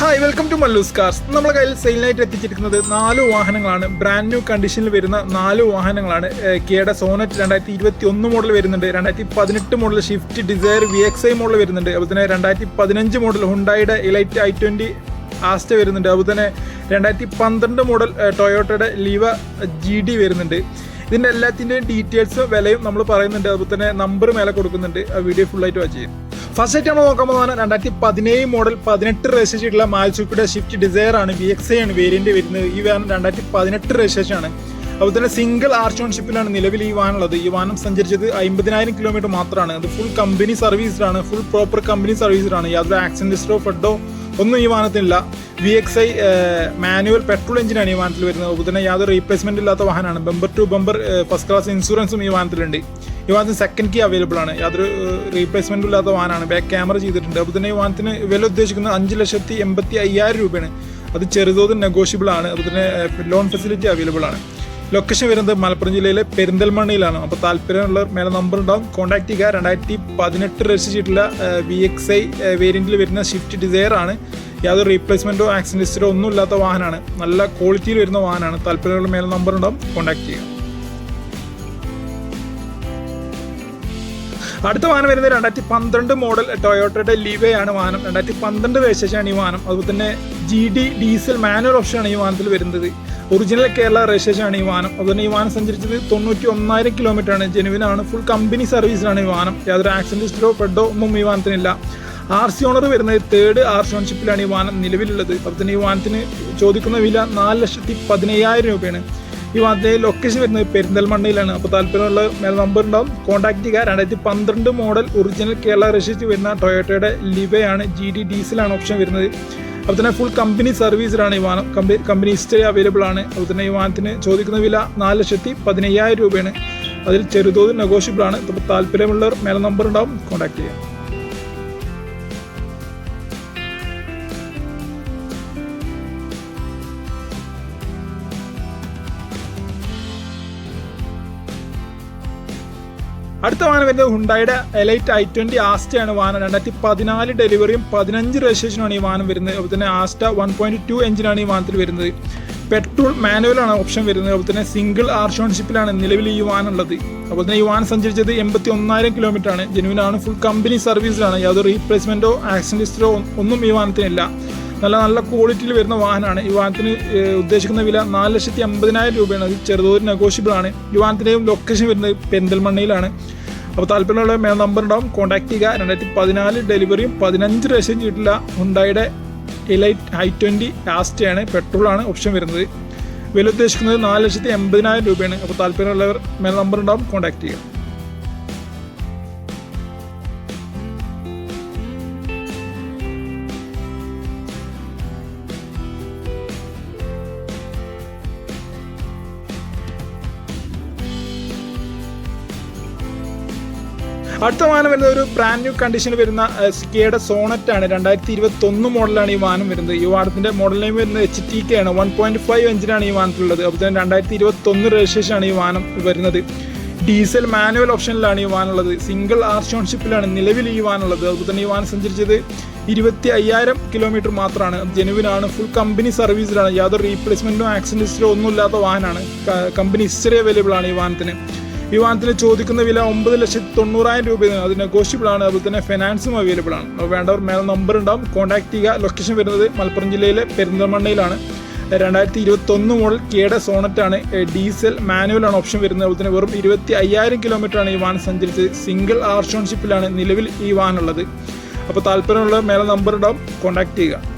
Hi welcome to Mallus cars നമ്മുടെ കയ്യിൽ സെയിലിനായിട്ട് എത്തിച്ചിരിക്കുന്നത് നാല് വാഹനങ്ങളാണ്. ബ്രാൻഡ് ന്യൂ കണ്ടീഷനിൽ വരുന്ന നാല് വാഹനങ്ങളാണ്. കിയയുടെ സോനറ്റ് രണ്ടായിരത്തി ഇരുപത്തി ഒന്ന് മോഡൽ വരുന്നുണ്ട്. രണ്ടായിരത്തി പതിനെട്ട് model Swift Dzire V X I model വരുന്നുണ്ട്. അതുപോലെ തന്നെ രണ്ടായിരത്തി പതിനഞ്ച് മോഡൽ ഹുണ്ടായുടെ ഇലൈറ്റ് ഐ ട്വന്റി ആസ്റ്റ വരുന്നുണ്ട്. അതുപോലെ തന്നെ രണ്ടായിരത്തി പന്ത്രണ്ട് മോഡൽ ടൊയോട്ടയുടെ ലീവ ജി ഡി വരുന്നുണ്ട്. ഇതിന്റെ എല്ലാത്തിന്റെയും ഡീറ്റെയിൽസും വിലയും നമ്മൾ പറയുന്നുണ്ട്. അതുപോലെ തന്നെ നമ്പർ മേലെ കൊടുക്കുന്നുണ്ട്. ആ വീഡിയോ ഫുള്ളായിട്ട് വാച്ച് ചെയ്യും ഫസ്റ്റ് ആയിട്ട് നമ്മൾ നോക്കാൻ പോകുന്നത് രണ്ടായിരത്തി പതിനേഴ് മോഡൽ പതിനെട്ട് രജിസ്റ്റർ ചെയ്തിട്ടുള്ള മാൽസുക്കിയുടെ ഷിഫ്റ്റ് ഡിസയർ ആണ് വി എക്സ് ആണ് വേരിയന്റ് വരുന്നത്. ഈ വാഹനം രണ്ടായിരത്തി പതിനെട്ട് രജിസ്ട്രേഷൻ ആണ്. അതുപോലെ തന്നെ സിംഗിൾ ആർച്ച് ഓൺഷിപ്പിലാണ് നിലവിൽ ഈ വാഹനം ഉള്ളത് ഈ വാഹനം സഞ്ചരിച്ചത് അമ്പതിനായിരം കിലോമീറ്റർ മാത്രമാണ്. അത് ഫുൾ കമ്പനി സർവീസിലാണ് ഫുൾ പ്രോപ്പർ കമ്പനി സർവീസിലാണ് യാതൊരു ആക്സിഡൻസ്റ്റോ ഫെഡോ ഒന്നും ഈ വാഹനത്തിനില്ല. V X I manual petrol എഞ്ചിനാണ് ഈ വാഹനത്തിൽ വരുന്നത്. അതുപോലെ തന്നെ യാതൊരു റീപ്ലേസ്മെന്റ് ഇല്ലാത്ത വാഹനമാണ്. Bumper to bumper first class ഇൻഷുറൻസും ഈ വാഹനത്തിലുണ്ട്. ഈ വാഹനത്തിന് സെക്കൻഡ് കീ അവൈലബിൾ ആണ്. യാതൊരു റീപ്ലേസ്മെന്റ് ഇല്ലാത്ത വാഹനമാണ്. ബാക്ക് ക്യാമറ ചെയ്തിട്ടുണ്ട്. അപ്പോൾ തന്നെ ഈ വാഹനത്തിന് വില ഉദ്ദേശിക്കുന്നത് അഞ്ച് ലക്ഷത്തി എൺപത്തി അയ്യായിരം രൂപയാണ്. അത് ചെറുതോതിൽ നെഗോഷ്യബിൾ ആണ്. അതുപോലെ തന്നെ ലോൺ ഫെസിലിറ്റി അവൈലബിൾ ആണ്. ലൊക്കേഷൻ വരുന്നത് മലപ്പുറം ജില്ലയിലെ പെരിന്തൽമണ്ണയിലാണ്. അപ്പോൾ താല്പര്യമുള്ള മേലെ നമ്പർ ഉണ്ടാവും. കോൺടാക്ട് ചെയ്യുക. രണ്ടായിരത്തി പതിനെട്ട് രജിസ്റ്റർ ചെയ്തിട്ടുള്ള വി എക്സ് ഐ വേരിയന്റിൽ വരുന്ന ഷിഫ്റ്റ് ഡിസയർ ആണ്. യാതൊരു റീപ്ലേസ്മെന്റോ ആക്സിഡൻസ്റ്റോ ഒന്നും ഇല്ലാത്ത വാഹനമാണ്. നല്ല ക്വാളിറ്റിയിൽ വരുന്ന വാഹനമാണ്. താല്പര്യമുള്ള മേലെ നമ്പർ ഉണ്ടാവും. കോൺടാക്ട് ചെയ്യുക. അടുത്ത വാഹനം വരുന്നത് രണ്ടായിരത്തി പന്ത്രണ്ട് മോഡൽ ടൊയോട്ടയുടെ ലിവേ ആണ് വാഹനം. രണ്ടായിരത്തി പന്ത്രണ്ട് രജിസ്ട്രേഷനാണ് ഈ വാഹനം. അതുപോലെ തന്നെ ജി ഡി ഡീസൽ മാനുവൽ ഓപ്ഷനാണ് ഈ വാഹനത്തിൽ വരുന്നത്. ഒറിജിനൽ കേരള രജിസ്ട്രേഷനാണ് ഈ വാഹനം. അതുപോലെ ഈ വാഹനം സഞ്ചരിച്ചത് തൊണ്ണൂറ്റി ഒന്നായിരം കിലോമീറ്റർ ആണ്. ജെനുവിൻ ആണ്. ഫുൾ കമ്പനി സർവീസിലാണ് ഈ വാഹനം. യാതൊരു ആക്സിഡന്റോ പെഡോ ഒന്നും ഈ വാഹനത്തിനില്ല. ആർ സി ഓണർ വരുന്നത് തേർഡ് ആർ സി ഓൺഷിപ്പിലാണ് ഈ വാഹനം നിലവിലുള്ളത്. അതുപോലെ തന്നെ ഈ വാഹനത്തിന് ചോദിക്കുന്ന വില നാല് ലക്ഷത്തി പതിനയ്യായിരം രൂപയാണ്. ഈ വാഹനത്തിന്റെ ലൊക്കേഷൻ വരുന്നത് പെരിന്തൽമണ്ണയിലാണ്. അപ്പോൾ താല്പര്യമുള്ള മേൽ നമ്പർ ഉണ്ടാവും. കോൺടാക്ട് ചെയ്യുക. രണ്ടായിരത്തി പന്ത്രണ്ട് മോഡൽ ഒറിജിനൽ കേരള രജിസ്റ്റർ വരുന്ന ടൊയോട്ടയുടെ ലിവയാണ് ജി ഡി ഡീസലാണ് ഓപ്ഷൻ വരുന്നത്. അപ്പോൾ തന്നെ ഫുൾ കമ്പനി സർവീസിലാണ് ഈ വാഹനം. കമ്പനി കമ്പനി ഹിസ്റ്ററി അവൈലബിൾ ആണ്. അപ്പോൾ തന്നെ ഈ വാഹനത്തിന് ചോദിക്കുന്ന വില നാല് ലക്ഷത്തി പതിനയ്യായിരം രൂപയാണ്. അതിൽ ചെറുതോതിൽ നെഗോഷ്യബിൾ ആണ്. അപ്പോൾ താല്പര്യമുള്ളവർ മേൽ നമ്പർ ഉണ്ടാവും. കോൺടാക്ട് ചെയ്യാം അടുത്ത വാഹനം വരുന്നത് ഹുണ്ടായുടെ എലൈറ്റ് ഐ ട്വന്റി ആസ്റ്റയാണ് വാഹനം. രണ്ടായിരത്തി പതിനാല് ഡെലിവറിയും പതിനഞ്ച് രജിസ്ട്രേഷനുമാണ് ഈ വാഹനം വരുന്നത്. അതുപോലെ തന്നെ ആസ്റ്റ വൺ പോയിന്റ് ടു എഞ്ചിനാണ് ഈ വാഹനത്തിൽ വരുന്നത്. പെട്രോൾ മാനുവലാണ് ഓപ്ഷൻ വരുന്നത്. അതുപോലെ തന്നെ സിംഗിൾ ആർഷോൺഷിപ്പിലാണ് നിലവിൽ ഈ വാഹനം ഉള്ളത്. അതുപോലെ തന്നെ ഈ വാഹനം സഞ്ചരിച്ചത് എൺപത്തി ഒന്നായിരം കിലോമീറ്റർ ആണ് ജെനുവിനാണ് ഫുൾ കമ്പനി സർവീസിലാണ് യാതൊരു റീപ്ലേസ്മെന്റോ ആക്സിഡന്റോ ഒന്നും ഈ വാഹനത്തിനില്ല. നല്ല നല്ല ക്വാളിറ്റിയിൽ വരുന്ന വാഹനമാണ്. ഈ വാഹനത്തിന് ഉദ്ദേശിക്കുന്ന വില നാല് ലക്ഷത്തി അമ്പതിനായിരം രൂപയാണ്. അത് ചെറുതോതിൽ നെഗോഷ്യബിൾ ആണ്. ഈ വാഹനത്തിന്റെയും ലൊക്കേഷൻ വരുന്നത് പെരിന്തൽമണ്ണയിലാണ്. അപ്പോൾ താല്പര്യമുള്ള മേ നമ്പർ ഉണ്ടാവും കോൺടാക്ട് ചെയ്യുക. രണ്ടായിരത്തി പതിനാല് ഡെലിവറിയും പതിനഞ്ച് ലക്ഷം ചെയ്തിട്ടുള്ള ഹുണ്ടായുടെ എലൈറ്റ് ഐ ട്വന്റി ആസ്റ്റയാണ് പെട്രോളാണ് ഓപ്ഷൻ വരുന്നത്. വില ഉദ്ദേശിക്കുന്നത് നാല് ലക്ഷത്തി എൺപതിനായിരം രൂപയാണ്. അപ്പോൾ താല്പര്യമുള്ളവർ മേൽ നമ്പർ ഉണ്ടാവും കോൺടാക്ട് ചെയ്യുക. അടുത്ത വാഹനം വരുന്നത് ഒരു ബ്രാൻഡ് ന്യൂ കണ്ടീഷനിൽ വരുന്ന സ്കിയയുടെ സോണറ്റ് ആണ് രണ്ടായിരത്തി ഇരുപത്തി ഒന്ന് മോഡലാണ് ഈ വാഹനം വരുന്നത്. ഈ വാഹനത്തിന്റെ മോഡൽ നെയിം വരുന്നത് എച്ച് ടി കെ ആണ്. വൺ പോയിന്റ് ഫൈവ് എഞ്ചിനാണ് ഈ വാഹനത്തിലുള്ളത്. അപ്പോൾ തന്നെ രണ്ടായിരത്തി ഇരുപത്തി ഒന്ന് രജിസ്ട്രേഷൻ ആണ് ഈ വാഹനം വരുന്നത്. ഡീസൽ മാനുവൽ ഓപ്ഷനിലാണ് ഈ വാഹനം ഉള്ളത്. സിംഗിൾ ആർഷോൺഷിപ്പിലാണ് നിലവിൽ ഈ വാഹനം ഉള്ളത്. അതുപോലെ തന്നെ ഈ വാഹനം സഞ്ചരിച്ചത് ഇരുപത്തി അയ്യായിരം കിലോമീറ്റർ മാത്രമാണ് ജെനുവിനാണ് ഫുൾ കമ്പനി സർവീസിലാണ് യാതൊരു റീപ്ലേസ്മെന്റോ ആക്സിഡന്റോ ഒന്നും ഇല്ലാത്ത വാഹനമാണ്. കമ്പനി ഹിസ്റ്ററി അവൈലബിൾ ആണ് ഈ വാഹനത്തിന്. ഈ ചോദിക്കുന്ന വില ഒമ്പത് ലക്ഷത്തി തൊണ്ണൂറായിരം രൂപയാണ്. അത് നെഗോഷ്യബിൾ ആണ്. അതുപോലെ തന്നെ ഫിനാൻസും അവൈലബിൾ ആണ്. വേണ്ടവർ മേലെ നമ്പർ ഉണ്ടാവും. കോൺടാക്ട് ചെയ്യുക. ലൊക്കേഷൻ വരുന്നത് മലപ്പുറം ജില്ലയിലെ പെരിന്തൽമണ്ണയിലാണ്. രണ്ടായിരത്തി ഇരുപത്തി ഒന്ന് മോഡൽ കേടെ സോണറ്റ് ആണ് ഡീസൽ മാനുവൽ ആണ് ഓപ്ഷൻ വരുന്നത്. അതുപോലെ തന്നെ വെറും ഇരുപത്തി അയ്യായിരം കിലോമീറ്റർ ആണ് ഈ വാഹനം സഞ്ചരിച്ചത്. സിംഗിൾ ആർഷോൺഷിപ്പിലാണ് നിലവിൽ ഈ വാഹനം ഉള്ളത്. അപ്പോൾ താല്പര്യമുള്ള മേലെ നമ്പർ ഉണ്ടാവും. കോൺടാക്ട് ചെയ്യുക.